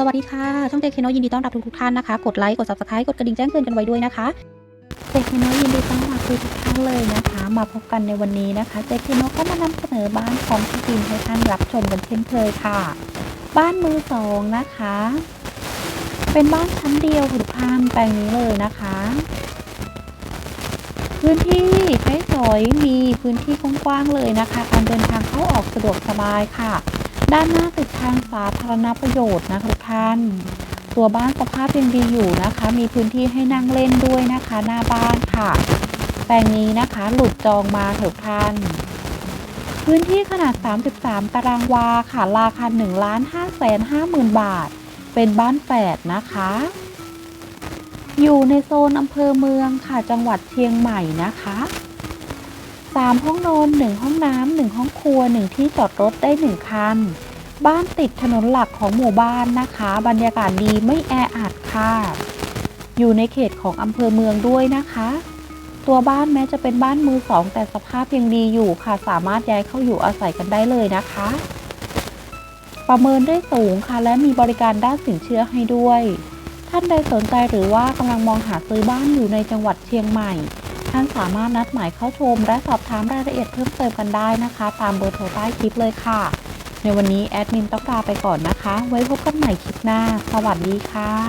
สวัสดีค่ะ ช่องเจคโนยินดีต้อนรับทุกท่านนะคะ กดไลค์ กด subscribe กดกระดิ่งแจ้งเตือนกันไว้ด้วยนะคะเจคโนยินดีต้อนรับทุกท่านเลยนะคะ มาพบกันในวันนี้นะคะเจคโนก็มานำเสนอบ้านพร้อมที่ดินให้ท่านรับชมกันเช่นเคยค่ะ บ้านมือสองนะคะ เป็นบ้านชั้นเดียวทุกท่านแปลงนี้เลยนะคะ พื้นที่ใช้สอยมีพื้นที่กว้างๆเลยนะคะ การเดินทางเข้าออกสะดวกสบายค่ะ ด้านหน้าติดทางสาธารณประโยชน์นะคะทุกท่าน ตัวบ้านสภาพยังดีอยู่นะคะ มีพื้นที่ให้นั่งเล่นด้วยนะคะ หน้าบ้านค่ะ แปลงนี้นะคะหลุดจองมาเถอะท่านพื้นที่ขนาด 33 ตารางวาค่ะ ราคา1ล้าน5แสน5หมื่นบาท เป็นบ้านแฝดนะคะ อยู่ในโซนอำเภอเมืองค่ะ จังหวัดเชียงใหม่นะคะ 3 ห้องนอน1ห้องน้ำ1ห้องครัว1ที่จอดรถได้ 1 คัน บ้านติดถนนหลักของหมู่บ้านนะคะ บรรยากาศดีไม่แออัดค่ะ อยู่ในเขตของอำเภอเมืองด้วยนะคะ ตัวบ้านแม้จะเป็นบ้านมือสองแต่สภาพยังดีอยู่ค่ะ สามารถย้ายเข้าอยู่อาศัยกันได้เลยนะคะ ประเมินได้สูงค่ะ และมีบริการด้านสินเชื่อให้ด้วย ท่านใดสนใจหรือว่ากำลังมองหาซื้อบ้านอยู่ในจังหวัดเชียงใหม่ ท่านสามารถนัดหมายเข้าชม และสอบถามรายละเอียดเพิ่มเติมกันได้นะคะ ตามเบอร์โทรใต้คลิปเลยค่ะ ในวันนี้แอดมินต้องลาไปก่อนนะคะ ไว้พบกันใหม่คลิปหน้า สวัสดีค่ะ